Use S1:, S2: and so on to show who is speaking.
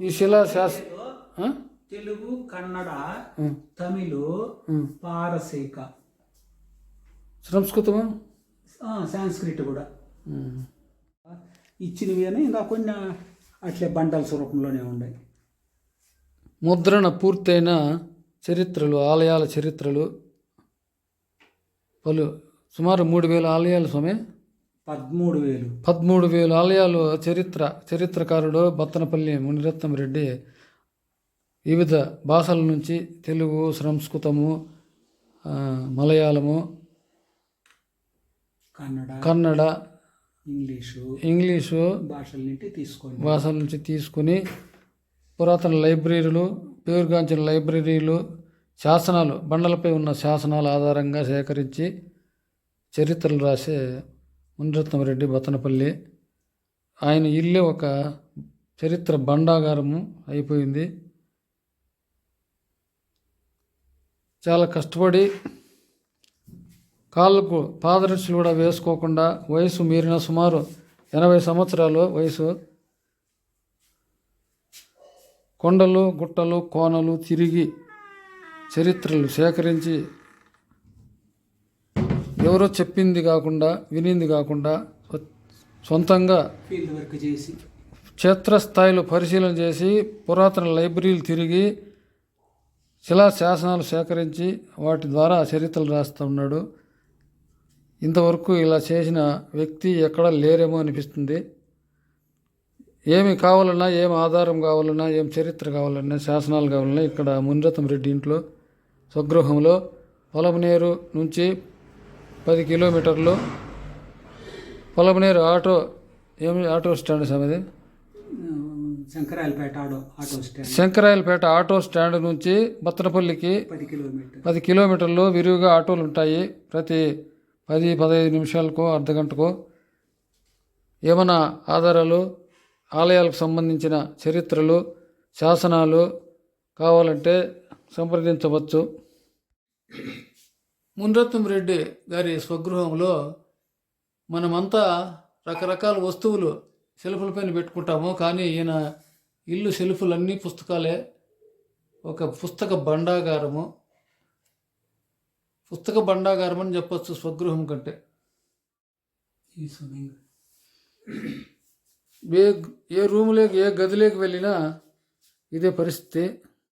S1: ఈ శిలా?
S2: తెలుగు కన్నడ. తమిళ. పారసీక
S1: సంస్కృతము
S2: సాంస్క్రిట్ కూడా. ఇచ్చినవి అని ఇంకా కొన్ని అట్లే బండల్స్ రూపంలోనే ఉన్నాయి
S1: ముద్రణ పూర్తయిన చరిత్రలు ఆలయాల చరిత్రలు పలు సుమారు మూడు వేల ఆలయాలు స్వామి
S2: పదమూడు వేలు.
S1: పదమూడు వేల ఆలయాలు చరిత్ర చరిత్రకారుడు బత్తనపల్లి మునిరత్నం రెడ్డి వివిధ భాషల నుంచి తెలుగు సంస్కృతము మలయాళము
S2: కన్నడ
S1: కన్నడ
S2: ఇంగ్లీషు
S1: ఇంగ్లీషు
S2: భాషల నుండి తీసుకొని
S1: భాషల నుంచి తీసుకుని పురాతన లైబ్రరీలు పేరుగాంచిన లైబ్రరీలు శాసనాలు బండలపై ఉన్న శాసనాల ఆధారంగా సేకరించి చరిత్రలు రాసే మునిరత్నమరెడ్డి బతనపల్లి. ఆయన ఇల్లే ఒక చరిత్ర బండాగారము అయిపోయింది. చాలా కష్టపడి కాళ్ళకు పాదరక్షలు కూడా వేసుకోకుండా వయసు మీరిన సుమారు ఎనభై సంవత్సరాలు వయసు. కొండలు గుట్టలు కోనలు తిరిగి చరిత్రలు సేకరించి ఎవరో చెప్పింది కాకుండా వినింది కాకుండా సొంతంగా
S2: ఫీల్డ్ వర్క్ చేసి.
S1: క్షేత్రస్థాయిలో పరిశీలన చేసి పురాతన లైబ్రరీలు తిరిగి శిలా శాసనాలు సేకరించి వాటి ద్వారా చరిత్రలు రాస్తూ ఉన్నాడు. ఇంతవరకు ఇలా చేసిన వ్యక్తి ఎక్కడ లేరేమో అనిపిస్తుంది. ఏమి కావాలన్నా ఏం ఆధారం కావాలన్నా ఏం చరిత్ర కావాలన్నా శాసనాలు కావాలన్నా ఇక్కడ మునిరత్నం రెడ్డి ఇంట్లో స్వగృహంలో పొలమనేరు నుంచి పది కిలోమీటర్లు పొలమనేరు ఆటో ఏమి auto stand సమది
S2: Sankarayalapeta auto auto stand.
S1: Sankarayalapeta auto stand నుంచి బత్తనపల్లికి
S2: పది కిలోమీటర్
S1: పది కిలోమీటర్లు విరివిగా ఆటోలు ఉంటాయి. ప్రతి పది పదహైదు నిమిషాలకు అర్ధ గంటకు. ఏమైనా ఆధారాలు ఆలయాలకు సంబంధించిన చరిత్రలు శాసనాలు కావాలంటే సంప్రదించవచ్చు. మున్రత్నం రెడ్డి గారి స్వగృహంలో మనమంతా రకరకాల వస్తువులు సెల్ఫుల పైన పెట్టుకుంటాము. కానీ ఈయన ఇల్లు సెల్ఫులన్నీ పుస్తకాలే. ఒక పుస్తక భండాగారము. పుస్తక భండాగారం అని చెప్పొచ్చు స్వగృహం కంటే. ఏ ఏ రూములోకి ఏ గదిలోకి వెళ్ళినా ఇదే పరిస్థితి.